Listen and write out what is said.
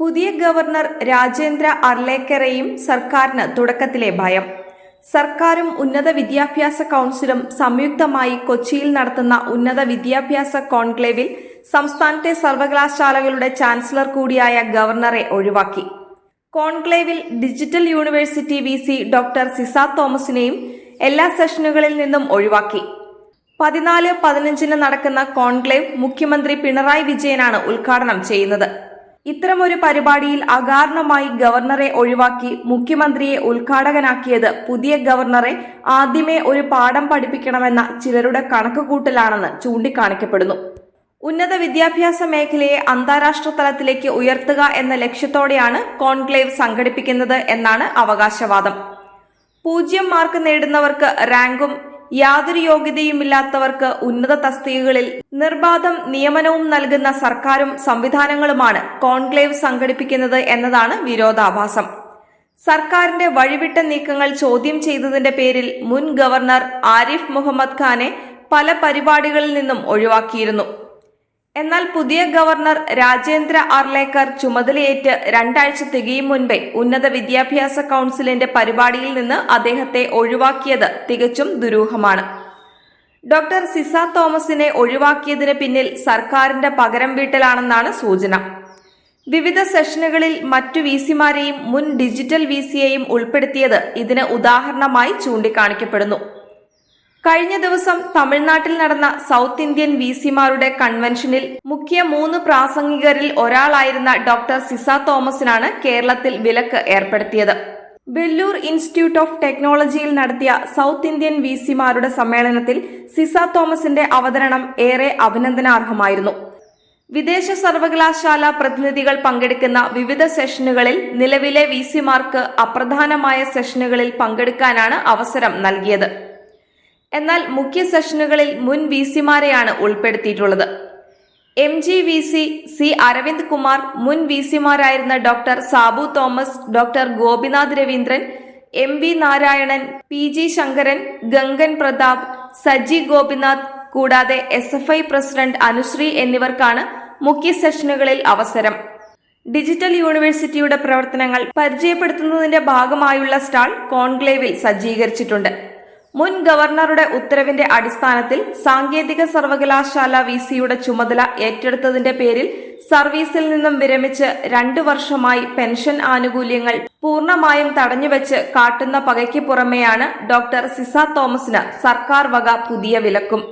പുതിയ ഗവർണർ രാജേന്ദ്ര അർലേക്കറെയും സർക്കാരിന് തുടക്കത്തിലെ ഭയം. സർക്കാരും ഉന്നത വിദ്യാഭ്യാസ കൗൺസിലും സംയുക്തമായി കൊച്ചിയിൽ നടത്തുന്ന ഉന്നത വിദ്യാഭ്യാസ കോൺക്ലേവിൽ സംസ്ഥാനത്തെ സർവകലാശാലകളുടെ ചാൻസലർ കൂടിയായ ഗവർണറെ ഒഴിവാക്കി. കോൺക്ലേവിൽ digital university V C doctor Ciza തോമസിനെയും എല്ലാ സെഷനുകളിൽ നിന്നും ഒഴിവാക്കി. പതിനാല് പതിനഞ്ചിന് നടക്കുന്ന കോൺക്ലേവ് മുഖ്യമന്ത്രി പിണറായി വിജയനാണ് ഉദ്ഘാടനം ചെയ്യുന്നത്. ഇത്തരമൊരു പരിപാടിയിൽ അകാരണമായി ഗവർണറെ ഒഴിവാക്കി മുഖ്യമന്ത്രിയെ ഉദ്ഘാടകനാക്കിയത് പുതിയ ഗവർണറെ ആദ്യമേ ഒരു പാഠം പഠിപ്പിക്കണമെന്ന ചിലരുടെ കണക്കുകൂട്ടലാണെന്ന് ചൂണ്ടിക്കാണിക്കപ്പെടുന്നു. ഉന്നത വിദ്യാഭ്യാസ മേഖലയെ അന്താരാഷ്ട്ര തലത്തിലേക്ക് ഉയർത്തുക എന്ന ലക്ഷ്യത്തോടെയാണ് കോൺക്ലേവ് സംഘടിപ്പിക്കുന്നത് എന്നാണ് അവകാശവാദം. പൂജ്യം മാർക്ക് നേടുന്നവർക്ക് റാങ്കും യാതൊരു യോഗ്യതയുമില്ലാത്തവർക്ക് ഉന്നത തസ്തികകളിൽ നിർബാധം നിയമനവും നൽകുന്ന സർക്കാരും സംവിധാനങ്ങളുമാണ് കോൺക്ലേവ് സംഘടിപ്പിക്കുന്നത് എന്നതാണ് വിരോധാഭാസം. സർക്കാരിന്റെ വഴിവിട്ട നീക്കങ്ങൾ ചോദ്യം ചെയ്തതിന്റെ പേരിൽ മുൻ ഗവർണർ ആരിഫ് മുഹമ്മദ് ഖാനെ പല പരിപാടികളിൽ നിന്നും ഒഴിവാക്കിയിരുന്നു. എന്നാൽ പുതിയ ഗവർണർ രാജേന്ദ്ര അർലേക്കർ ചുമതലയേറ്റ് രണ്ടാഴ്ച തികയും മുൻപേ ഉന്നത വിദ്യാഭ്യാസ കൌൺസിലിന്റെ പരിപാടിയിൽ നിന്ന് അദ്ദേഹത്തെ ഒഴിവാക്കിയത് തികച്ചും ദുരൂഹമാണ്. ഡോക്ടർ സിസ തോമസിനെ ഒഴിവാക്കിയതിന് പിന്നിൽ സർക്കാരിന്റെ പകരം വീട്ടലാണെന്നാണ് സൂചന. വിവിധ സെഷനുകളിൽ മറ്റു വി സിമാരെയും മുൻ ഡിജിറ്റൽ വി സിയെയും ഉൾപ്പെടുത്തിയത് ഇതിന് ഉദാഹരണമായി ചൂണ്ടിക്കാണിക്കപ്പെടുന്നു. കഴിഞ്ഞ ദിവസം തമിഴ്നാട്ടിൽ നടന്ന സൗത്ത് ഇന്ത്യൻ വി സിമാരുടെ കൺവെൻഷനിൽ മുഖ്യ മൂന്ന് പ്രാസംഗികരിൽ ഒരാളായിരുന്ന ഡോക്ടർ സിസ തോമസിനാണ് കേരളത്തിൽ വിലക്ക് ഏർപ്പെടുത്തിയത്. വെല്ലൂർ ഇൻസ്റ്റിറ്റ്യൂട്ട് ഓഫ് ടെക്നോളജിയിൽ നടത്തിയ സൗത്ത് ഇന്ത്യൻ വി സിമാരുടെ സമ്മേളനത്തിൽ സിസ തോമസിന്റെ അവതരണം ഏറെ അഭിനന്ദനാർഹമായിരുന്നു. വിദേശ സർവകലാശാല പ്രതിനിധികൾ പങ്കെടുക്കുന്ന വിവിധ സെഷനുകളിൽ നിലവിലെ വി സിമാർക്ക് അപ്രധാനമായ സെഷനുകളിൽ പങ്കെടുക്കാനാണ് അവസരം നൽകിയത്. എന്നാൽ മുഖ്യ സെഷനുകളിൽ മുൻ വി സിമാരെയാണ് ഉൾപ്പെടുത്തിയിട്ടുള്ളത്. M G V C C Aravind Kumar മുൻ V സിമാരായിരുന്ന doctor Sabu Thomas doctor Gopinath Raveendran M V Narayanan P G Sankaran Gangan Pratap Saji Gopinath കൂടാതെ S F I president Anusree എന്നിവർക്കാണ് മുഖ്യ സെഷനുകളിൽ അവസരം. ഡിജിറ്റൽ യൂണിവേഴ്സിറ്റിയുടെ പ്രവർത്തനങ്ങൾ പരിചയപ്പെടുത്തുന്നതിന്റെ ഭാഗമായുള്ള സ്റ്റാൾ കോൺക്ലേവിൽ സജ്ജീകരിച്ചിട്ടുണ്ട്. മുൻ ഗവർണറുടെ ഉത്തരവിന്റെ അടിസ്ഥാനത്തിൽ സാങ്കേതിക സർവകലാശാല വി സിയുടെ ചുമതല ഏറ്റെടുത്തതിന്റെ പേരിൽ സർവീസിൽ നിന്നും വിരമിച്ച് രണ്ടു വർഷമായി പെൻഷൻ ആനുകൂല്യങ്ങൾ പൂർണമായും തടഞ്ഞുവെച്ച് കാട്ടുന്ന പകയ്ക്ക് പുറമെയാണ് ഡോക്ടർ സിസ തോമസിന് സർക്കാർ വക പുതിയ വിലക്കും.